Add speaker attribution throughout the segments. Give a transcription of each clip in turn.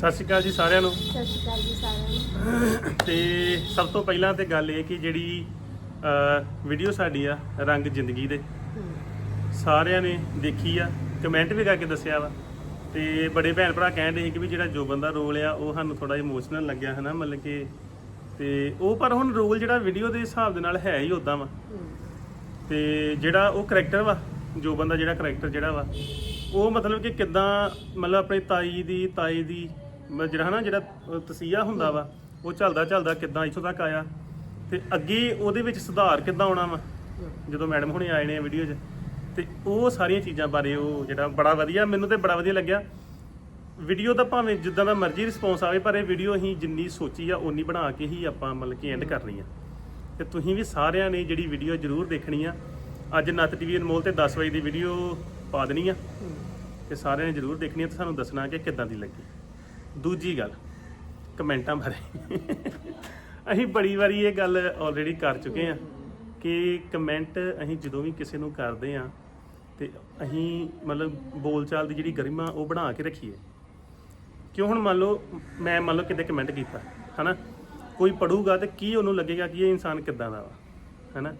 Speaker 1: ਸਤਿ ਸ਼੍ਰੀ ਅਕਾਲ ਜੀ ਸਾਰਿਆਂ ਨੂੰ।
Speaker 2: ਸਤਿ ਸ਼੍ਰੀ ਅਕਾਲ ਜੀ ਸਾਰਿਆਂ ਨੂੰ।
Speaker 1: ਤੇ ਸਭ ਤੋਂ ਪਹਿਲਾਂ ਤੇ ਗੱਲ ਇਹ ਕਿ ਜਿਹੜੀ ਵੀਡੀਓ ਸਾਡੀ ਆ ਰੰਗ ਜ਼ਿੰਦਗੀ ਦੇ। ਸਾਰਿਆਂ ਨੇ ਦੇਖੀ ਆ ਕਮੈਂਟ ਵੀ ਕਰਕੇ ਦੱਸਿਆ ਵਾ। ਤੇ ਬੜੇ ਭੈਣ ਭਰਾ ਕਹਿੰਦੇ ਸੀ ਕਿ ਵੀ ਜਿਹੜਾ ਜੋ ਬੰਦਾ ਰੋਲ ਆ ਉਹ ਸਾਨੂੰ ਥੋੜਾ ਇਮੋਸ਼ਨਲ ਲੱਗਿਆ ਹਨਾ ਮਤਲਬ ਕਿ ਤੇ ਉਹ ਪਰ ਹੁਣ ਰੋਲ ਜਿਹੜਾ ਵੀਡੀਓ ਦੇ ਹਿਸਾਬ ਦੇ ਨਾਲ ਹੈ ਹੀ ਉਦਾਂ ਵਾ। ਤੇ ਜਿਹੜਾ ਉਹ ਕਰੈਕਟਰ ਵਾ ਜੋ ਬੰਦਾ ਜਿਹੜਾ ਕਰੈਕਟਰ ਜਿਹੜਾ ਵਾ ਉਹ ਮਤਲਬ ਕਿ ਕਿਦਾਂ ਮਤਲਬ ਆਪਣੀ ਤਾਈ ਦੀ ਤਾਈ ਦੀ ਮ- ਜਿਹੜਾ ਹਨਾ, ਜਿਹੜਾ, ਅਹ, ਤਸੀਹਾ ਹੁੰਦਾ ਵਾ, ਉਹ ਚੱਲਦਾ ਚੱਲਦਾ ਕਿੱਦਾਂ ਇੱਥੋਂ ਤੱਕ ਆਇਆ। ਤੇ ਅੱਗੇ ਉਹਦੇ ਵਿੱਚ ਸੁਧਾਰ ਕਿੱਦਾਂ ਆਉਣਾ ਵਾ? ਜਦੋਂ ਮੈਡਮ ਹੁਣੇ ਆਏ ਨੇ ਵੀਡੀਓ 'ਚ, ਤੇ ਉਹ ਸਾਰੀਆਂ ਚੀਜ਼ਾਂ ਬਾਰੇ ਉਹ ਜਿਹੜਾ ਬੜਾ ਵਧੀਆ, ਮੈਨੂੰ ਤੇ ਬੜਾ ਵਧੀਆ ਲੱਗਿਆ। ਵੀਡੀਓ ਦਾ ਭਾਵੇਂ ਜਿੱਦਾਂ ਦਾ ਮਰਜ਼ੀ ਰਿਸਪੌਂਸ ਆਵੇ, ਪਰ ਇਹ ਵੀਡੀਓ ਅਸੀਂ ਜਿੰਨੀ ਸੋਚੀ ਆ ਉਨੀ ਬਣਾ ਕੇ ਹੀ ਆਪਾਂ ਮਤਲਬ ਕਿ ਐਂਡ ਕਰਨੀ ਆ। ਤੇ ਤੁਸੀਂ ਵੀ ਸਾਰਿਆਂ ਨੇ ਜਿਹੜੀ ਵੀਡੀਓ ਜ਼ਰੂਰ ਦੇਖਣੀ ਆ। ਅੱਜ ਨੱਤ ਟੀਵੀ ਅਨਮੋਲ ਤੇ 10 ਵਜੇ ਦੀ ਵੀਡੀਓ ਪਾ ਦੇਣੀ ਆ। ਤੇ ਸਾਰਿਆਂ ਨੇ ਜ਼ਰੂਰ ਦੇਖਣੀ ਆ, ਤੇ ਸਾਨੂੰ ਦੱਸਣਾ ਕਿ ਕਿੱਦਾਂ ਦੀ ਲੱਗੀ। ਦੂਜੀ ਗੱਲ, ਕਮੈਂਟਾਂ ਬਾਰੇ। ਅਸੀਂ ਬੜੀ ਵਾਰੀ ਇਹ ਗੱਲ ਆਲਰੇਡੀ ਕਰ ਚੁੱਕੇ ਆ ਕਿ ਕਮੈਂਟ ਅਸੀਂ ਜਦੋਂ ਵੀ ਕਿਸੇ ਨੂੰ ਕਰਦੇ ਆ ਤੇ ਅਸੀਂ ਮਤਲਬ ਬੋਲਚਾਲ ਦੀ ਜਿਹੜੀ ਗਰਿਮਾ ਉਹ ਬਣਾ ਕੇ ਰੱਖੀਏ। ਕਿਉਂ ਹੁਣ ਮੰਨ ਲਓ, ਮੈਂ ਮੰਨ ਲਓ ਕਿਤੇ ਕਮੈਂਟ ਕੀਤਾ, ਹਨਾ? ਕੋਈ ਪੜੂਗਾ ਤੇ ਕੀ ਉਹਨੂੰ ਲੱਗੇਗਾ ਕਿ ਇਹ ਇਨਸਾਨ ਕਿੱਦਾਂ ਦਾ ਵਾ, ਹਨਾ?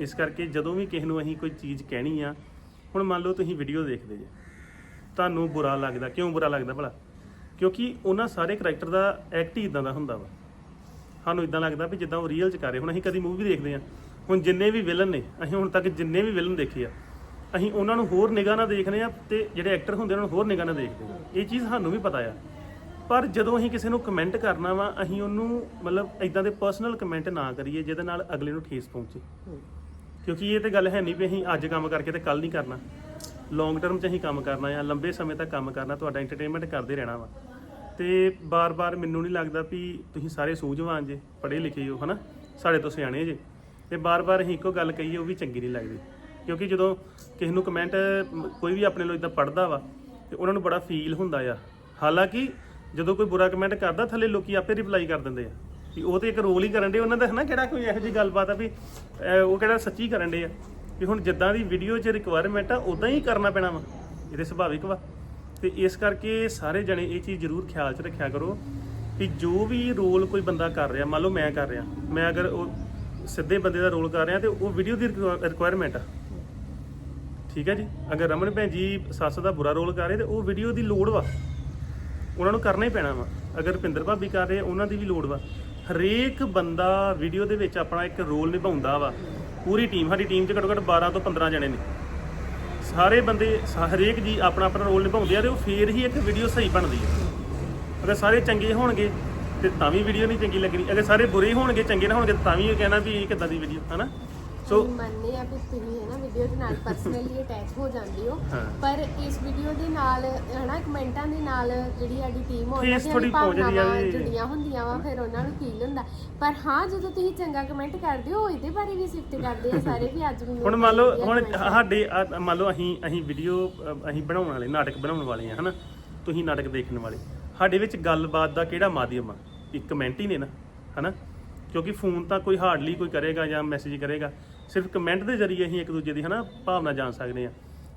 Speaker 1: ਇਸ ਕਰਕੇ ਜਦੋਂ ਵੀ ਕਿਸੇ ਨੂੰ ਅਸੀਂ ਕੋਈ ਚੀਜ਼ ਕਹਿਣੀ ਆ, ਹੁਣ ਮੰਨ ਲਓ ਤੁਸੀਂ ਵੀਡੀਓ ਦੇਖਦੇ ਜੇ, ਤੁਹਾਨੂੰ ਬੁਰਾ ਲੱਗਦਾ, ਕਿਉਂ ਬੁਰਾ ਲੱਗਦਾ ਭਲਾ? ਕਿਉਂਕਿ ਉਹਨਾਂ ਸਾਰੇ ਕਰੈਕਟਰ ਦਾ ਐਕਟ ਹੀ ਇਦਾਂ ਦਾ ਹੁੰਦਾ ਵਾ। ਸਾਨੂੰ ਇਦਾਂ ਲੱਗਦਾ ਵੀ ਜਿੱਦਾਂ ਉਹ ਰੀਅਲ ਚ ਕਰ ਰਹੇ ਹੁਣ ਅਸੀਂ ਕਦੀ ਮੂਵੀ ਦੇਖਦੇ ਆ। ਹੁਣ ਜਿੰਨੇ ਵੀ ਵਿਲਨ ਨੇ, ਅਸੀਂ ਹੁਣ ਤੱਕ ਜਿੰਨੇ ਵੀ ਵਿਲਨ ਦੇਖੇ ਆ, ਅਸੀਂ ਉਹਨਾਂ ਨੂੰ ਹੋਰ ਨਿਗਾਹ ਨਾਲ ਦੇਖਦੇ ਆ ਤੇ ਜਿਹੜੇ ਐਕਟਰ ਹੁੰਦੇ ਉਹਨਾਂ ਨੂੰ ਹੋਰ ਨਿਗਾਹ ਨਾਲ ਦੇਖਦੇ ਆ। ਇਹ ਚੀਜ਼ ਸਾਨੂੰ ਵੀ ਪਤਾ ਆ। ਪਰ ਜਦੋਂ ਅਸੀਂ ਕਿਸੇ ਨੂੰ ਕਮੈਂਟ ਕਰਨਾ ਵਾ, ਅਸੀਂ ਉਹਨੂੰ ਮਤਲਬ ਇਦਾਂ ਦੇ ਪਰਸਨਲ ਕਮੈਂਟ ਨਾ ਕਰੀਏ, ਜਿਹਦੇ ਨਾਲ ਅਗਲੇ ਨੂੰ ਠੇਸ ਪਹੁੰਚੇ। ਕਿਉਂਕਿ ਇਹ ਤੇ ਗੱਲ ਹੈ ਨਹੀਂ ਵੀ ਅਸੀਂ ਅੱਜ ਕੰਮ ਕਰਕੇ ਤੇ ਕੱਲ ਨਹੀਂ ਕਰਨਾ। ਲੌਂਗ ਟਰਮ 'ਚ ਅਸੀਂ ਕੰਮ ਕਰਨਾ ਆ, ਲੰਬੇ ਸਮੇਂ ਤੱਕ ਕੰਮ ਕਰਨਾ, ਤੁਹਾਡਾ ਐਂਟਰਟੇਨਮੈਂਟ ਕਰਦੇ ਰਹਿਣਾ ਵਾ। ਤੇ ਬਾਰ-ਬਾਰ ਮੈਨੂੰ ਨਹੀਂ ਲੱਗਦਾ ਵੀ ਤੁਸੀਂ ਸਾਰੇ ਸੂਝਵਾਨ ਜੇ, ਪੜ੍ਹੇ ਲਿਖੇ ਹੋ, ਹਨਾ? ਸਾਡੇ ਤੋਂ ਸਿਆਣੇ ਜੇ। ਤੇ ਬਾਰ-ਬਾਰ ਅਸੀਂ ਇੱਕੋ ਗੱਲ ਕਹੀਏ, ਉਹ ਵੀ ਚੰਗੀ ਨਹੀਂ ਲੱਗਦੀ। ਕਿਉਂਕਿ ਜਦੋਂ ਕਿਸੇ ਨੂੰ ਕਮੈਂਟ ਕੋਈ ਵੀ ਆਪਣੇ ਲੋ ਇਦਾਂ ਪੜ੍ਹਦਾ ਵਾ, ਤੇ ਉਹਨਾਂ ਨੂੰ ਬੜਾ ਫੀਲ ਹੁੰਦਾ ਆ ਹਾਲਾਂਕਿ ਜਦੋਂ ਕੋਈ ਬੁਰਾ ਕਮੈਂਟ ਕਰਦਾ, ਥੱਲੇ ਲੋਕੀ ਆਪੇ ਰਿਪਲਾਈ ਕਰ ਦਿੰਦੇ ਆ। ਵੀ ਉਹ ਤੇ ਇੱਕ ਰੋਲ ਹੀ ਕਰਨ ਦੇ ਉਹਨਾਂ ਦਾ ਹਨਾ ਕਿਹੜਾ ਕੋਈ ਇਹੋ ਜਿਹੀ ਗੱਲਬਾਤ ਆ ਵੀ ਉਹ ਕਿਹੜਾ ਸੱਚੀ ਕਰਨ ਦੇ ਆ। ਵੀ ਹੁਣ ਜਿੱਦਾਂ ਦੀ ਵੀਡੀਓ 'ਚ ਰਿਕੁਆਇਰਮੈਂਟ ਆ ਉਦਾਂ ਹੀ ਕਰਨਾ ਪੈਣਾ ਵਾ। ਇਹ ਇਹਦੇ ਸੁਭਾਵਿਕ ਵਾ। ਤੇ ਇਸ ਕਰਕੇ ਸਾਰੇ ਜਣੇ ਇਹ ਚੀਜ਼ ਜ਼ਰੂਰ ਖਿਆਲ 'ਚ ਰੱਖਿਆ ਕਰੋ ਕਿ ਜੋ ਵੀ ਰੋਲ ਕੋਈ ਬੰਦਾ ਕਰ ਰਿਹਾ, ਮੰਨ ਲਓ ਮੈਂ ਕਰ ਰਿਹਾ, ਮੈਂ ਅਗਰ ਉਹ ਸਿੱਧੇ ਬੰਦੇ ਦਾ ਰੋਲ ਕਰ ਰਿਹਾ ਤੇ ਉਹ ਵੀਡੀਓ ਦੀ ਰਿਕੁਆਇਰਮੈਂਟ ਆ। ਠੀਕ ਹੈ ਜੀ? ਅਗਰ ਰਮਨ ਭੈਣ ਜੀ ਸੱਸ ਦਾ ਬੁਰਾ ਰੋਲ ਕਰ ਰਹੇ ਤੇ ਉਹ ਵੀਡੀਓ ਦੀ ਲੋੜ ਵਾ। ਉਹਨਾਂ ਨੂੰ ਕਰਨਾ ਹੀ ਪੈਣਾ ਵਾ। ਅਗਰ ਰੁਪਿੰਦਰ ਭਾਬੀ ਕਰ ਰਹੇ, ਉਹਨਾਂ ਦੀ ਵੀ ਲੋੜ ਵਾ। ਹਰੇਕ ਬੰਦਾ ਵੀਡੀਓ ਦੇ ਵਿੱਚ ਆਪਣਾ ਇੱਕ ਰੋਲ ਨਿਭਾਉਂਦਾ ਵਾ। ਪੂਰੀ ਟੀਮ ਸਾਡੀ ਟੀਮ 'ਚ ਘੱਟੋ ਘੱਟ 12 ਤੋਂ 15 ਜਣੇ ਨੇ। ਸਾਰੇ ਬੰਦੇ, ਸ- ਹਰੇਕ ਜੀ ਆਪਣਾ ਆਪਣਾ ਰੋਲ ਨਿਭਾਉਂਦੇ ਆ ਤੇ ਉਹ ਫੇਰ ਹੀ ਇੱਕ ਵੀਡੀਓ ਸਹੀ ਬਣਦੀ ਹੈ ਅਗਰ ਸਾਰੇ ਚੰਗੇ ਹੋਣਗੇ ਤੇ ਤਾਂ ਵੀ ਵੀਡੀਓ ਨਹੀਂ ਚੰਗੀ ਲੱਗਣੀ, ਅਗਰ ਸਾਰੇ ਬੁਰੇ ਹੋਣਗੇ, ਚੰਗੇ ਨਾ ਹੋਣਗੇ ਤਾਂ ਵੀ ਇਹ ਕਹਿਣਾ ਵੀ ਇਹ ਕਿੱਦਾਂ ਦੀ ਵੀਡੀਓ ਹਨਾ? ਸੋ
Speaker 2: ਮੰਨਦੇ ਆ ਵੀ ਤੁਸੀਂ ਹੈ ਨਾ ਵੀਡੀਓ ਦੇ ਨਾਲ ਪਰਸਨਲੀ ਅਟੈਚ ਹੋ ਜਾਂਦੇ ਹੋ
Speaker 1: ਹਾਂ।
Speaker 2: ਪਰ ਇਸ ਵੀਡੀਓ ਦੇ ਨਾਲ ਹਨਾ ਕਮੈਂਟਾਂ ਦੇ ਨਾਲ ਜਿਹੜੀ ਸਾਡੀ ਟੀਮ
Speaker 1: ਠੇਸ
Speaker 2: ਦੀਆਂ
Speaker 1: ਥੋੜ੍ਹੀ
Speaker 2: ਵੀ
Speaker 1: ਪਹੁੰਚ ਜਾਂਦੀ ਆ ਵੀ।
Speaker 2: ਜੁੜੀਆਂ ਹੁੰਦੀਆਂ ਵਾ ਫਿਰ ਉਹਨਾਂ ਨੂੰ ਫੀਲ ਹੁੰਦਾ ਪਰ ਹਾਂ ਜਦੋਂ ਤੁਸੀਂ ਚੰਗਾ ਕਮੈਂਟ ਕਰਦੇ ਹੋ ਇਹਦੇ ਬਾਰੇ ਵੀ ਸਿਫਤ ਕਰਦੇ ਆ ਸਾਰੇ ਵੀ ਅੱਜ ਮੈਨੂੰ
Speaker 1: ਹੁਣ ਮੰਨ ਲਓ
Speaker 2: ਵਧੀਆ
Speaker 1: ਹੁਣ
Speaker 2: comment।
Speaker 1: ਸਾਡੇ ਮੰਨ ਲਓ ਅਸੀਂ ਅਸੀਂ ਵੀਡੀਓ ਅਸੀਂ ਬਣਾਉਣ ਵਾਲੇ ਨਾਟਕ ਬਣਾਉਣ ਵਾਲੇ ਆ ਹਨਾ ਤੁਸੀਂ ਨਾਟਕ ਦੇਖਣ ਵਾਲੇ ਸਾਡੇ ਵਿੱਚ ਗੱਲਬਾਤ ਦਾ ਕਿਹੜਾ ਮਾਧਿਅਮ ਆ ਇੱਕ ਕਮੈਂਟ ਹੀ ਨੇ ਨਾ ਹਨਾ ਕਿਉਂਕਿ ਫੋਨ ਤਾਂ ਕੋਈ ਹਾਰਡਲੀ ਕੋਈ ਕਰੇਗਾ ਜਾਂ ਮੈਸੇਜ ਕਰੇਗਾ ਸਿਰਫ ਕਮੈਂਟ ਦੇ ਜ਼ਰੀਏ ਅਸੀਂ ਇੱਕ ਦੂਜੇ ਦੀ ਹਨਾ ਭਾਵਨਾ ਜਾਣ ਸਕਦੇ ਆ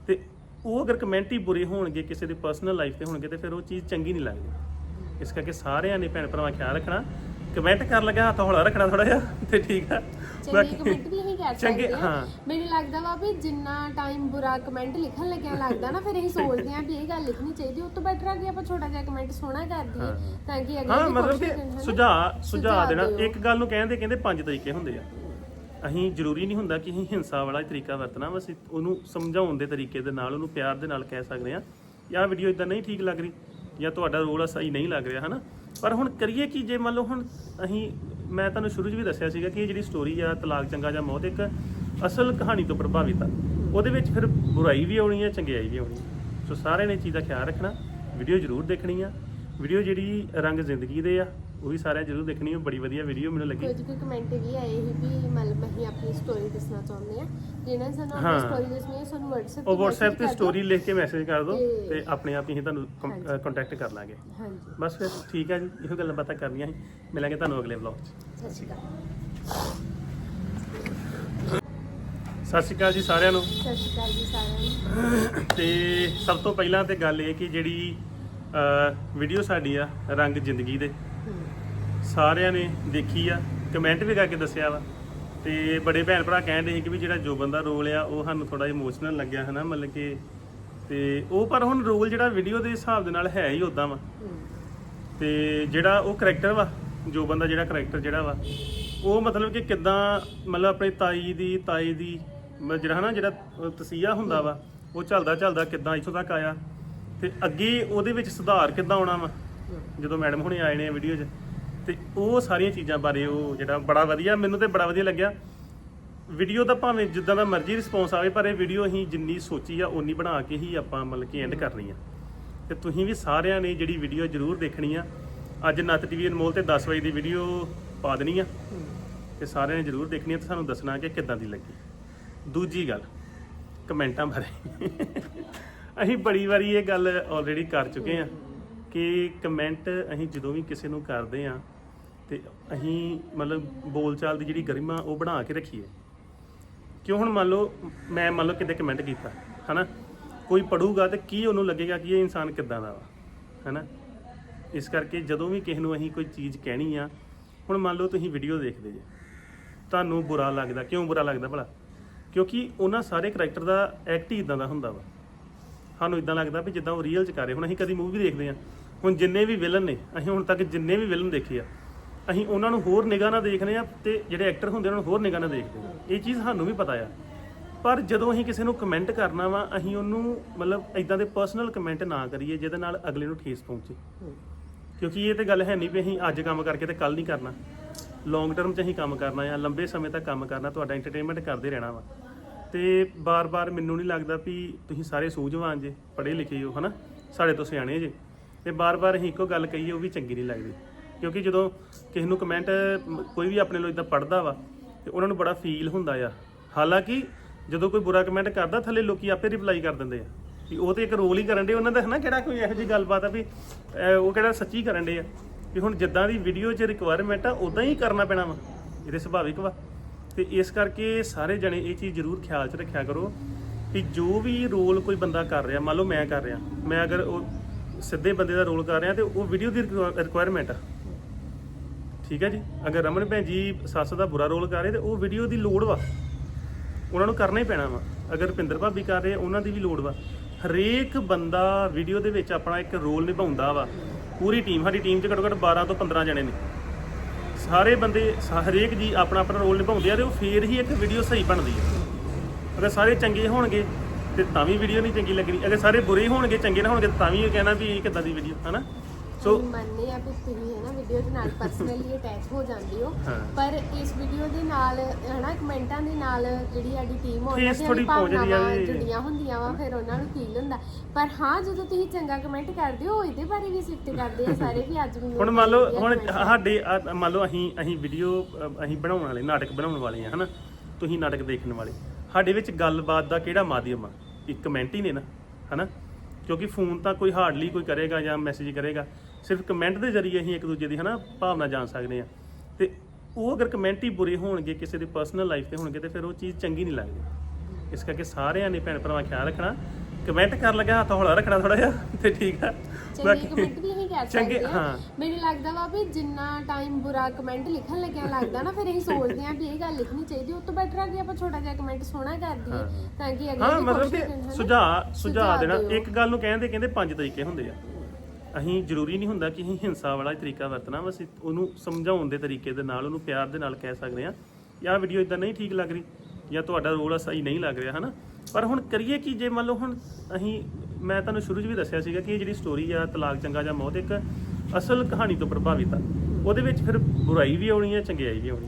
Speaker 1: ਤੇ ਉਹ ਅਗਰ ਕਮੈਂਟ ਹੀ ਬੁਰੇ ਹੋਣਗੇ ਕਿਸੇ ਦੀ ਪਰਸਨਲ ਲਾਈਫ ਤੇ ਹੋਣਗੇ ਤੇ ਫਿਰ ਉਹ ਚੀਜ਼ ਚੰਗੀ ਨਹੀਂ ਲੱਗਦੀ। ਇਸ ਕਰਕੇ ਸਾਰਿਆਂ ਨੇ ਭੈਣ ਭਰਾਵਾਂ ਖਿਆਲ ਰੱਖਣਾ। ਕਮੈਂਟ ਕਰਨ ਲੱਗਾ ਹੱਥ ਹੌਲਾ ਰੱਖਣਾ ਥੋੜਾ ਜਿਹਾ ਤੇ ਠੀਕ ਆ।
Speaker 2: ਚੰਗੇ ਕਮੈਂਟ ਵੀ ਅਸੀਂ ਕਰ
Speaker 1: ਚੰਗੇ, ਹਾਂ।
Speaker 2: ਮੈਨੂੰ ਲੱਗਦਾ ਵਾ ਵੀ ਜਿੰਨਾ ਟਾਈਮ ਬੁਰਾ ਕਮੈਂਟ ਲਿਖਣ ਲੱਗਿਆ ਲੱਗਦਾ ਨਾ ਫਿਰ ਅਸੀਂ ਸੋਚਦੇ ਆਂ ਵੀ ਇਹ ਗੱਲ ਲਿਖਣੀ ਚਾਹੀਦੀ ਉਸ ਤੋਂ ਬੈਟਰ ਆ ਕਿ ਆਪਾਂ ਛੋਟਾ ਜਿਹਾ ਕਮੈਂਟ ਸੋਹਣਾ ਕਰ ਦਈਏ ਤਾਂ ਕਿ ਅਗਲੇ
Speaker 1: ਹਾਂ ਮਤਲਬ ਕਿ ਸੁਝਾਅ ਸੁਝਾਅ ਦੇਣਾ। ਇੱਕ ਗੱਲ ਨੂੰ ਕਹਿੰਦੇ ਕਹਿੰਦੇ ਪੰਜ ਤਰੀਕੇ ਹੁੰਦੇ ਆ। ਅਸੀਂ ਜ਼ਰੂਰੀ ਨਹੀਂ ਹੁੰਦਾ ਕਿ ਅਸੀਂ ਹਿੰਸਾ ਵਾਲਾ ਹੀ ਤਰੀਕਾ ਵਰਤਣਾ, ਬਸ ਉਹਨੂੰ ਸਮਝਾਉਣ ਦੇ ਤਰੀਕੇ ਦੇ ਨਾਲ, ਉਹਨੂੰ ਪਿਆਰ ਦੇ ਨਾਲ ਕਹਿ ਸਕਦੇ ਆ ਜਾਂ ਵੀਡੀਓ ਇਦਾਂ ਨਹੀਂ ਠੀਕ ਲੱਗ ਰਹੀ, ਜਾਂ ਤੁਹਾਡਾ ਰੋਲ ਆ ਸਹੀ ਨਹੀਂ ਲੱਗ ਰਿਹਾ ਹਨਾ? ਪਰ ਹੁਣ ਕਰੀਏ ਕਿ, ਜੇ ਮੰਨ ਲਓ ਹੁਣ ਅਸੀਂ, ਮੈਂ ਤੁਹਾਨੂੰ ਸ਼ੁਰੂ 'ਚ ਵੀ ਦੱਸਿਆ ਸੀਗਾ ਕਿ ਇਹ ਜਿਹੜੀ ਸਟੋਰੀ ਆ, ਤਲਾਕ ਚੰਗਾ ਜਾਂ ਮੌਤ, ਇੱਕ ਅਸਲ ਕਹਾਣੀ ਤੋਂ ਪ੍ਰਭਾਵਿਤ ਆ। ਉਹਦੇ ਵਿੱਚ ਫਿਰ ਬੁਰਾਈ ਵੀ ਆਉਣੀ ਹੈ ਚੰਗਿਆਈ ਵੀ ਆਉਣੀ ਸੋ ਸਾਰਿਆਂ ਨੇ ਇਹ ਚੀਜ਼ ਦਾ ਖਿਆਲ ਰੱਖਣਾ ਵੀਡੀਓ ਜ਼ਰੂਰ ਦੇਖਣੀ ਆ। ਵੀਡੀਓ ਜਿਹੜੀ ਰੰਗ ਜ਼ਿੰਦਗੀ ਦੇ ਆ ਉਹ ਵੀ ਸਾਰਿਆਂ ਜ਼ਰੂਰ ਦੇਖਣੀ ਆ ਬੜੀ ਵਧੀਆ ਵੀਡੀਓ ਮੈਨੂੰ ਲੱਗੀ।
Speaker 2: ਕੁਝ ਕੁ ਕਮੈਂਟ ਵੀ ਆਏ ਸੀ ਵੀ ਮਤਲਬ ਅਸੀਂ ਆਪਣੀ ਸਟੋਰੀ ਦੱਸਣਾ ਚਾਹੁੰਦੇ ਆ ਜਿਹਨਾਂ ਸਾਨੂੰ ਆਪਣੀ
Speaker 1: ਹਾਂ।
Speaker 2: ਸਟੋਰੀ ਦੱਸਣੀ ਹੈ ਸਾਨੂੰ WhatsApp
Speaker 1: ਉਹ
Speaker 2: ਤੇ
Speaker 1: WhatsApp
Speaker 2: message
Speaker 1: ਤੇ
Speaker 2: ਕਰ ਦਿਓ।
Speaker 1: ਸਟੋਰੀ ਲਿਖ ਕੇ ਮੈਸੇਜ ਕਰ ਦਿਓ
Speaker 2: ਤੇ-
Speaker 1: ਤੇ ਆਪਣੇ ਆਪ ਹੀ ਤੁਹਾਨੂੰ। ਕੰਟੈਕਟ ਕਰ ਲਾਂਗੇ।
Speaker 2: ਹਾਂਜੀ।
Speaker 1: ਬਸ ਫਿਰ ਠੀਕ ਹੈ ਜੀ ਇਹੋ ਗੱਲਾਂ ਬਾਤਾਂ ਕਰਨੀਆਂ ਸੀ। ਮਿਲਾਂਗੇ ਤੁਹਾਨੂੰ ਅਗਲੇ ਵਲੌਗ 'ਚ।
Speaker 2: ਸਤਿ ਸ਼੍ਰੀ ਅਕਾਲ।
Speaker 1: ਸਤਿ ਸ਼੍ਰੀ ਅਕਾਲ ਜੀ ਸਾਰਿਆਂ ਨੂੰ।
Speaker 2: ਸਤਿ ਸ਼੍ਰੀ ਅਕਾਲ ਜੀ ਸਾਰਿਆਂ ਨੂੰ।
Speaker 1: ਤੇ ਸਭ ਤੋਂ ਪਹਿਲਾਂ ਤੇ ਗੱਲ ਇਹ ਕਿ ਜਿਹੜੀ ਵੀਡੀਓ ਸਾਡੀ ਆ ਰੰਗ ਜ਼ਿੰਦਗੀ ਦੇ ਸਾਰਿਆਂ ਨੇ ਦੇਖੀ ਆ ਕਮੈਂਟ ਵੀ ਕਰਕੇ ਦੱਸਿਆ ਵਾ। ਤੇ ਬੜੇ ਭੈਣ ਭਰਾ ਕਹਿਣ ਸੀ ਕਿ ਵੀ ਜਿਹੜਾ ਜੋਬਨ ਦਾ ਰੋਲ ਆ, ਉਹ ਸਾਨੂੰ ਥੋੜਾ ਇਮੋਸ਼ਨਲ ਲੱਗਿਆ ਹਨਾ, ਮਤਲਬ ਕਿ ਤੇ ਉਹ ਪਰ ਹੁਣ ਰੋਲ ਜਿਹੜਾ ਵੀਡੀਓ ਦੇ ਹਿਸਾਬ ਦੇ ਨਾਲ ਹੈ ਹੀ ਉਦਾਂ ਵਾ। ਤੇ ਜਿਹੜਾ ਉਹ ਕਰੈਕਟਰ ਵਾ ਜੋਬਨ ਦਾ ਜਿਹੜਾ ਕਰੈਕਟਰ ਜਿਹੜਾ ਵਾ, ਉਹ ਮਤਲਬ ਕਿ ਕਿਦਾਂ ਮਤਲਬ ਆਪਣੇ ਤਾਈ ਦੀ ਤਾਈ ਦੀ ਮਤਲਬ ਜਿਹੜਾ ਹਨਾ, ਜਿਹੜਾ ਤਸੀਹਾ ਹੁੰਦਾ ਵਾ, ਉਹ ਚੱਲਦਾ ਚੱਲਦਾ ਕਿਦਾਂ ਇੱਥੋਂ ਤੱਕ ਆਇਆ। ਤੇ ਅੱਗੇ ਉਹਦੇ ਵਿੱਚ ਸੁਧਾਰ ਕਿਦਾਂ ਆਉਣਾ ਵਾ, ਜਦੋਂ ਮੈਡਮ ਹੁਣੇ ਆਏ ਨੇ ਵੀਡੀਓ 'ਚ। ਤੇ ਉਹ ਸਾਰੀਆਂ ਚੀਜ਼ਾਂ ਬਾਰੇ ਉਹ ਜਿਹੜਾ ਬੜਾ ਵਧੀਆ, ਮੈਨੂੰ ਤੇ ਬੜਾ ਵਧੀਆ ਲੱਗਿਆ। ਵੀਡੀਓ ਦਾ ਭਾਵੇਂ ਜਿੱਦਾਂ ਦਾ ਮਰਜ਼ੀ ਰਿਸਪੌਂਸ ਆਵੇ, ਪਰ ਇਹ ਵੀਡੀਓ ਅਸੀਂ ਜਿੰਨੀ ਸੋਚੀ ਆ, ਓਨੀ ਬਣਾ ਕੇ ਹੀ ਆਪਾਂ ਮਤਲਬ ਕਿ ਐਂਡ ਕਰਨੀ ਆ। ਤੇ ਤੁਸੀਂ ਵੀ ਸਾਰਿਆਂ ਨੇ ਜਿਹੜੀ ਵੀਡੀਓ ਜ਼ਰੂਰ ਦੇਖਣੀ ਆ। ਅੱਜ ਨੱਤ ਟੀਵੀ ਅਨਮੋਲ ਤੇ 10 ਵਜੇ ਦੀ ਵੀਡੀਓ ਪਾ ਦੇਣੀ ਆ। ਤੇ ਸਾਰਿਆਂ ਨੇ ਜ਼ਰੂਰ ਦੇਖਣੀ ਆ ਤੇ ਸਾਨੂੰ ਦੱਸਣਾ ਕਿ ਕਿੱਦਾਂ ਦੀ ਲੱਗੀ। ਦੂਜੀ ਗੱਲ, ਕਮੈਂਟਾਂ ਬਾਰੇ। ਅਸੀਂ ਬੜੀ ਵਾਰੀ ਇਹ ਗੱਲ ਆਲਰੇਡੀ ਕਰ ਚੁੱਕੇ ਆ ਕਿ ਕਮੈਂਟ ਅਸੀਂ ਜਦੋਂ ਵੀ ਕਿਸੇ ਨੂੰ ਕਰਦੇ ਆ ਤੇ ਅਸੀਂ ਮਤਲਬ ਬੋਲਚਾਲ ਦੀ ਜਿਹੜੀ ਗਰਿਮਾ ਉਹ ਬਣਾ ਕੇ ਰੱਖੀਏ। ਕਿਉਂ ਹੁਣ ਮੰਨ ਲਓ, ਮੈਂ ਮੰਨ ਲਓ ਕਿਤੇ ਕਮੈਂਟ ਕੀਤਾ, ਹਨਾ? ਕੋਈ ਪੜੂਗਾ ਤੇ ਕੀ ਉਹਨੂੰ ਲੱਗੇਗਾ ਕਿ ਇਹ ਇਨਸਾਨ ਕਿੱਦਾਂ ਦਾ ਵਾ, ਹਨਾ? ਇਸ ਕਰਕੇ ਜਦੋਂ ਵੀ ਕਿਸੇ ਨੂੰ ਅਸੀਂ ਕੋਈ ਚੀਜ਼ ਕਹਿਣੀ ਆ, ਹੁਣ ਮੰਨ ਲਓ ਤੁਸੀਂ ਵੀਡੀਓ ਦੇਖਦੇ ਜੇ, ਤੁਹਾਨੂੰ ਬੁਰਾ ਲੱਗਦਾ, ਕਿਉਂ ਬੁਰਾ ਲੱਗਦਾ ਭਲਾ? ਕਿਉਂਕਿ ਉਹਨਾਂ ਸਾਰੇ ਕਰੈਕਟਰ ਦਾ ਐਕਟ ਹੀ ਇਦਾਂ ਦਾ ਹੁੰਦਾ ਵਾ। ਸਾਨੂੰ ਇਦਾਂ ਲੱਗਦਾ ਵੀ ਜਿੱਦਾਂ ਉਹ ਰੀਅਲ ਚ ਕਰ ਰਹੇ, ਹੁਣ ਅਸੀਂ ਕਦੀ ਮੂਵੀ ਦੇਖਦੇ ਆ। ਹੁਣ ਜਿੰਨੇ ਵੀ ਵਿਲਨ ਨੇ ਅਸੀਂ ਹੁਣ ਤੱਕ ਜਿੰਨੇ ਵੀ ਵਿਲਨ ਦੇਖੇ ਆ ਅਸੀਂ ਉਹਨਾਂ ਨੂੰ ਹੋਰ ਨਿਗਾਹ ਨਾਲ ਦੇਖਦੇ ਆ ਤੇ ਜਿਹੜੇ ਐਕਟਰ ਹੁੰਦੇ ਉਹਨਾਂ ਨੂੰ ਹੋਰ ਨਿਗਾਹ ਨਾਲ ਦੇਖਦੇ ਆ ਇਹ ਚੀਜ਼ ਸਾਨੂੰ ਵੀ ਪਤਾ ਆ। ਪਰ ਜਦੋਂ ਅਸੀਂ ਕਿਸੇ ਨੂੰ ਕਮੈਂਟ ਕਰਨਾ ਵਾ, ਅਸੀਂ ਉਹਨੂੰ ਮਤਲਬ ਇਦਾਂ ਦੇ ਪਰਸਨਲ ਕਮੈਂਟ ਨਾ ਕਰੀਏ, ਜਿਹਦੇ ਨਾਲ ਅਗਲੇ ਨੂੰ ਠੇਸ ਪਹੁੰਚੇ। ਕਿਉਂਕਿ ਇਹ ਤੇ ਗੱਲ ਹੈ ਨਹੀਂ ਵੀ ਅਸੀਂ ਅੱਜ ਕੰਮ ਕਰਕੇ ਤੇ ਕੱਲ ਨਹੀਂ ਕਰਨਾ। ਲੌਂਗ ਟਰਮ 'ਚ ਅਸੀਂ ਕੰਮ ਕਰਨਾ ਆ ਲੰਬੇ ਸਮੇਂ ਤੱਕ ਕੰਮ ਕਰਨਾ, ਤੁਹਾਡਾ ਐਂਟਰਟੇਨਮੈਂਟ ਕਰਦੇ ਰਹਿਣਾ ਵਾ। ਤੇ ਬਾਰ-ਬਾਰ ਮੈਨੂੰ ਨਹੀਂ ਲੱਗਦਾ ਵੀ ਤੁਸੀਂ ਸਾਰੇ ਸੂਝਵਾਨ ਜੇ, ਪੜ੍ਹੇ ਲਿਖੇ ਹੋ, ਹਨਾ? ਸਾਡੇ ਤੋਂ ਸਿਆਣੇ ਜੇ। ਤੇ ਬਾਰ-ਬਾਰ ਅਸੀਂ ਇੱਕੋ ਗੱਲ ਕਹੀਏ, ਉਹ ਵੀ ਚੰਗੀ ਨਹੀਂ ਲੱਗਦੀ। ਕਿਉਂਕਿ ਜਦੋਂ ਕਿਸੇ ਨੂੰ ਕਮੈਂਟ ਕੋਈ ਵੀ ਆਪਣੇ ਲਈ ਇਦਾਂ ਪੜ੍ਹਦਾ ਵਾ, ਤੇ ਉਹਨਾਂ ਨੂੰ ਬੜਾ ਫੀਲ ਹੁੰਦਾ ਆ ਹਾਲਾਂਕਿ ਜਦੋਂ ਕੋਈ ਬੁਰਾ ਕਮੈਂਟ ਕਰਦਾ, ਥੱਲੇ ਲੋਕੀ ਆਪੇ ਰਿਪਲਾਈ ਕਰ ਦਿੰਦੇ ਆ। ਵੀ ਉਹ ਤੇ ਇੱਕ ਰੋਲ ਹੀ ਕਰਨ ਦੇ ਉਹਨਾਂ ਦਾ ਹਨਾ ਕਿਹੜਾ ਕੋਈ ਇਹੋ ਜਿਹੀ ਗੱਲਬਾਤ ਆ ਵੀ ਉਹ ਕਿਹੜਾ ਸੱਚੀ ਕਰਨ ਦੇ ਆ। ਵੀ ਹੁਣ ਜਿੱਦਾਂ ਦੀ ਵੀਡੀਓ 'ਚ ਰਿਕੁਆਇਰਮੈਂਟ ਆ ਉਦਾਂ ਹੀ ਕਰਨਾ ਪੈਣਾ ਵਾ। ਇਹਦੇ ਸੁਭਾਵਿਕ ਵਾ। ਤੇ ਇਸ ਕਰਕੇ ਸਾਰੇ ਜਣੇ ਇਹ ਚੀਜ਼ ਜ਼ਰੂਰ ਖਿਆਲ 'ਚ ਰੱਖਿਆ ਕਰੋ ਕਿ ਜੋ ਵੀ ਰੋਲ ਕੋਈ ਬੰਦਾ ਕਰ ਰਿਹਾ, ਮੰਨ ਲਓ ਮੈਂ ਕਰ ਰਿਹਾ। ਮੈਂ ਅਗਰ ਉਹ ਸਿੱਧੇ ਬੰਦੇ ਦਾ ਰੋਲ ਕਰ ਰਿਹਾ ਤੇ ਉਹ ਵੀਡੀਓ ਦੀ ਰਿਕੁਆਇਰਮੈਂਟ ਆ। ਠੀਕ ਹੈ ਜੀ? ਅਗਰ ਰਮਨ ਭੈਣ ਜੀ ਸੱਸ ਦਾ ਬੁਰਾ ਰੋਲ ਕਰ ਰਹੇ ਤੇ ਉਹ ਵੀਡੀਓ ਦੀ ਲੋੜ ਵਾ। ਉਹਨਾਂ ਨੂੰ ਕਰਨਾ ਹੀ ਪੈਣਾ ਵਾ। ਅਗਰ ਰੁਪਿੰਦਰ ਭਾਬੀ ਕਰ ਰਹੇ, ਉਹਨਾਂ ਦੀ ਵੀ ਲੋੜ ਵਾ। ਹਰੇਕ ਬੰਦਾ ਵੀਡੀਓ ਦੇ ਵਿੱਚ ਆਪਣਾ ਇੱਕ ਰੋਲ ਨਿਭਾਉਂਦਾ ਵਾ। ਪੂਰੀ ਟੀਮ ਸਾਡੀ ਟੀਮ 'ਚ ਘੱਟੋ ਘੱਟ 12 ਤੋਂ 15 ਜਣੇ ਨੇ। ਸਾਰੇ ਬੰਦੇ ਹਰੇਕ ਜੀ ਆਪਣਾ ਆਪਣਾ ਰੋਲ ਨਿਭਾਉਂਦੇ ਆ ਤੇ ਉਹ ਫੇਰ ਹੀ ਇੱਕ ਵੀਡੀਓ ਸਹੀ ਬਣਦੀ ਹੈ ਅਗਰ ਸਾਰੇ ਚੰਗੇ ਹੋਣਗੇ ਤੇ ਤਾਂ ਵੀ ਵੀਡੀਓ ਨਹੀਂ ਚੰਗੀ ਲੱਗਣੀ। ਅਗਰ ਸਾਰੇ ਬੁਰੇ ਹੋਣਗੇ, ਚੰਗੇ ਨਾ ਹੋਣਗੇ ਤਾਂ ਵੀ ਇਹ ਕਹਿਣਾ ਵੀ ਇਹ ਕਿੱਦਾਂ ਦੀ ਵੀਡੀਓ ਹਨਾ?
Speaker 2: ਸੋ ਮੰਨਦੇ ਆ ਵੀ ਤੁਸੀਂ ਹੈ ਨਾ ਵੀਡੀਓ ਦੇ ਨਾਲ ਪਰਸਨਲੀ ਅਟੈਚ ਹੋ ਜਾਂਦੇ ਹੋ। ਪਰ ਇਸ ਵੀਡੀਓ ਦੇ ਨਾਲ ਹਨਾ ਕਮੈਂਟਾਂ ਦੇ ਨਾਲ ਜਿਹੜੀ ਸਾਡੀ ਟੀਮ ਉਹਨਾਂ ਦੀਆਂ ਭਾਵਨਾਵਾਂ। ਜੁੜੀਆਂ ਹੁੰਦੀਆਂ ਵਾ ਫਿਰ ਉਹਨਾਂ ਨੂੰ ਫੀਲ ਹੁੰਦਾ। ਪਰ ਹਾਂ ਜਦੋਂ ਤੁਸੀਂ ਚੰਗਾ ਕਮੈਂਟ ਕਰਦੇ ਹੋ ਇਹਦੇ ਬਾਰੇ ਵੀ ਸਿਫਤ ਕਰਦੇ ਆ ਸਾਰੇ ਵੀ ਅੱਜ ਮੈਨੂੰ
Speaker 1: ਹੁਣ ਮੰਨ ਲਓ ਹੁਣ ਸਾਡੇ ਮੰਨ ਲਓ ਅਸੀਂ ਅਸੀਂ ਵੀਡੀਓ ਅਸੀਂ ਬਣਾਉਣ ਵਾਲੇ ਨਾਟਕ ਬਣਾਉਣ ਵਾਲੇ ਆ ਹਨਾ? ਤੁਸੀਂ ਨਾਟਕ ਦੇਖਣ ਵਾਲੇ। ਸਾਡੇ ਵਿੱਚ ਗੱਲਬਾਤ ਦਾ ਕਿਹੜਾ ਮਾਧਿਅਮ ਆ? ਇੱਕ ਕਮੈਂਟ ਹੀ ਨੇ ਨਾ ਹਨਾ? ਕਿਉਂਕਿ ਫੋਨ ਤਾਂ ਕੋਈ ਹਾਰਡਲੀ ਕੋਈ ਕਰੇਗਾ ਜਾਂ ਮੈਸੇਜ ਕਰੇਗਾ। ਸਿਰਫ ਕਮੈਂਟ ਦੇ ਜ਼ਰੀਏ ਅਸੀਂ ਇੱਕ ਦੂਜੇ ਦੀ ਹਨਾ ਭਾਵਨਾ ਜਾਣ ਸਕਦੇ ਆ ਤੇ ਉਹ ਅਗਰ ਕਮੈਂਟ ਹੀ ਬੁਰੇ ਹੋਣਗੇ ਕਿਸੇ ਦੀ ਪਰਸਨਲ ਲਾਈਫ ਤੇ ਹੋਣਗੇ ਤੇ ਫਿਰ ਉਹ ਚੀਜ਼ ਚੰਗੀ ਨਹੀਂ ਲੱਗਦੀ। ਇਸ ਕਰਕੇ ਸਾਰਿਆਂ ਨੇ ਭੈਣ ਭਰਾਵਾਂ ਖਿਆਲ ਰੱਖਣਾ। ਕਮੈਂਟ ਕਰ ਲਗਾ ਹੱਥ ਹੌਲਾ ਰੱਖਣਾ ਥੋੜਾ ਜਿਹਾ ਤੇ ਠੀਕ ਆ।
Speaker 2: ਚੰਗੇ ਕਮੈਂਟ ਵੀ ਅਸੀਂ ਕਰ
Speaker 1: ਚੰਗੇ
Speaker 2: ਸਕਦੇ ਆ।
Speaker 1: ਹਾਂ।
Speaker 2: ਮੈਨੂੰ ਲੱਗਦਾ ਵਾ ਵੀ ਜਿੰਨਾ ਟਾਈਮ ਬੁਰਾ ਕਮੈਂਟ ਲਿਖਣ ਲੱਗਿਆ ਲੱਗਦਾ ਨਾ ਫਿਰ ਅਸੀਂ ਸੋਚਦੇ ਆ ਵੀ ਇਹ ਗੱਲ ਲਿਖਣੀ ਚਾਹੀਦੀ ਉਸ ਤੋਂ ਬੈਟਰ ਆ ਕਿ ਆਪਾਂ ਛੋਟਾ ਜਿਹਾ ਕਮੈਂਟ ਸੋਹਣਾ ਕਰ ਦਈਏ ਤਾਂ ਕਿ ਅਗਲੇ
Speaker 1: ਹਾਂ ਮਤਲਬ ਕਿ? ਸੁਝਾਅ ਸੁਝਾਅ ਦੇਣਾ। ਇੱਕ ਗੱਲ ਨੂੰ ਕਹਿੰਦੇ ਕਹਿੰਦੇ ਪੰਜ ਤਰੀਕੇ ਹੁੰਦੇ ਆ। ਅਸੀਂ ਜ਼ਰੂਰੀ ਨਹੀਂ ਹੁੰਦਾ ਕਿ ਅਸੀਂ ਹਿੰਸਾ ਵਾਲਾ ਹੀ ਤਰੀਕਾ ਵਰਤਣਾ, ਬਸ ਉਹਨੂੰ ਸਮਝਾਉਣ ਦੇ ਤਰੀਕੇ ਦੇ ਨਾਲ, ਉਹਨੂੰ ਪਿਆਰ ਦੇ ਨਾਲ ਕਹਿ ਸਕਦੇ ਆ ਜਾਂ ਵੀਡੀਓ ਇਦਾਂ ਨਹੀਂ ਠੀਕ ਲੱਗ ਰਹੀ, ਜਾਂ ਤੁਹਾਡਾ ਰੋਲ ਆ ਸਹੀ ਨਹੀਂ ਲੱਗ ਰਿਹਾ ਹਨਾ? ਪਰ ਹੁਣ ਕਰੀਏ ਕੀ, ਜੇ ਮੰਨ ਲਓ ਹੁਣ ਅਸੀਂ, ਮੈਂ ਤੁਹਾਨੂੰ ਸ਼ੁਰੂ 'ਚ ਵੀ ਦੱਸਿਆ ਸੀਗਾ ਕਿ ਇਹ ਜਿਹੜੀ ਸਟੋਰੀ ਆ, ਤਲਾਕ ਚੰਗਾ ਜਾਂ ਮੌਤ, ਇੱਕ ਅਸਲ ਕਹਾਣੀ ਤੋਂ ਪ੍ਰਭਾਵਿਤ ਆ। ਉਹਦੇ ਵਿੱਚ ਫਿਰ ਬੁਰਾਈ ਵੀ ਆਉਣੀ ਹੈ ਚੰਗਿਆਈ ਵੀ ਆਉਣੀ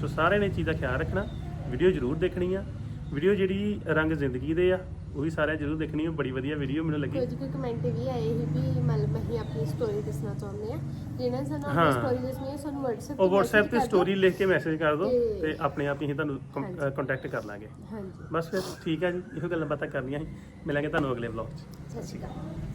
Speaker 1: ਸੋ ਸਾਰਿਆਂ ਨੇ ਇਹ ਚੀਜ਼ ਦਾ ਖਿਆਲ ਰੱਖਣਾ, ਵੀਡੀਓ ਜ਼ਰੂਰ ਦੇਖਣੀ ਆ। ਵੀਡੀਓ ਜਿਹੜੀ ਰੰਗ ਜ਼ਿੰਦਗੀ ਦੇ ਆ ਉਹ ਵੀ ਸਾਰਿਆਂ ਜ਼ਰੂਰ ਦੇਖਣੀ ਆ ਬੜੀ ਵਧੀਆ ਵੀਡੀਓ ਮੈਨੂੰ ਲੱਗੀ।
Speaker 2: ਕੁਝ ਕੁ ਕਮੈਂਟ ਵੀ ਆਏ ਸੀ ਵੀ ਮਤਲਬ ਅਸੀਂ ਆਪਣੀ ਸਟੋਰੀ ਦੱਸਣਾ ਚਾਹੁੰਦੇ ਆ। ਜਿਹਨਾਂ ਨੇ ਸਾਨੂੰ
Speaker 1: ਹਾਂ।
Speaker 2: ਆਪਣੀ ਸਟੋਰੀ ਦੱਸਣੀ ਹੈ ਸਾਨੂੰ WhatsApp
Speaker 1: ਉਹ WhatsApp ਤੇ
Speaker 2: message ਕਰ ਦਿਓ।
Speaker 1: ਸਟੋਰੀ ਲਿਖ ਕੇ ਮੈਸੇਜ ਕਰ ਦਿਓ
Speaker 2: ਤੇ-
Speaker 1: ਤੇ ਆਪਣੇ ਆਪ ਹੀ ਅਸੀਂ ਤੁਹਾਨੂੰ। ਕੰਟੈਕਟ ਕਰ ਲਾਂਗੇ।
Speaker 2: ਹਾਂਜੀ।
Speaker 1: ਬਸ ਫਿਰ ਠੀਕ ਹੈ ਜੀ ਇਹੋ ਗੱਲਾਂ ਬਾਤਾਂ ਕਰਨੀਆਂ ਸੀ। ਮਿਲਾਂਗੇ ਤੁਹਾਨੂੰ ਅਗਲੇ ਵਲੌਗ 'ਚ।
Speaker 2: ਸਤਿ ਸ਼੍ਰੀ ਅਕਾਲ।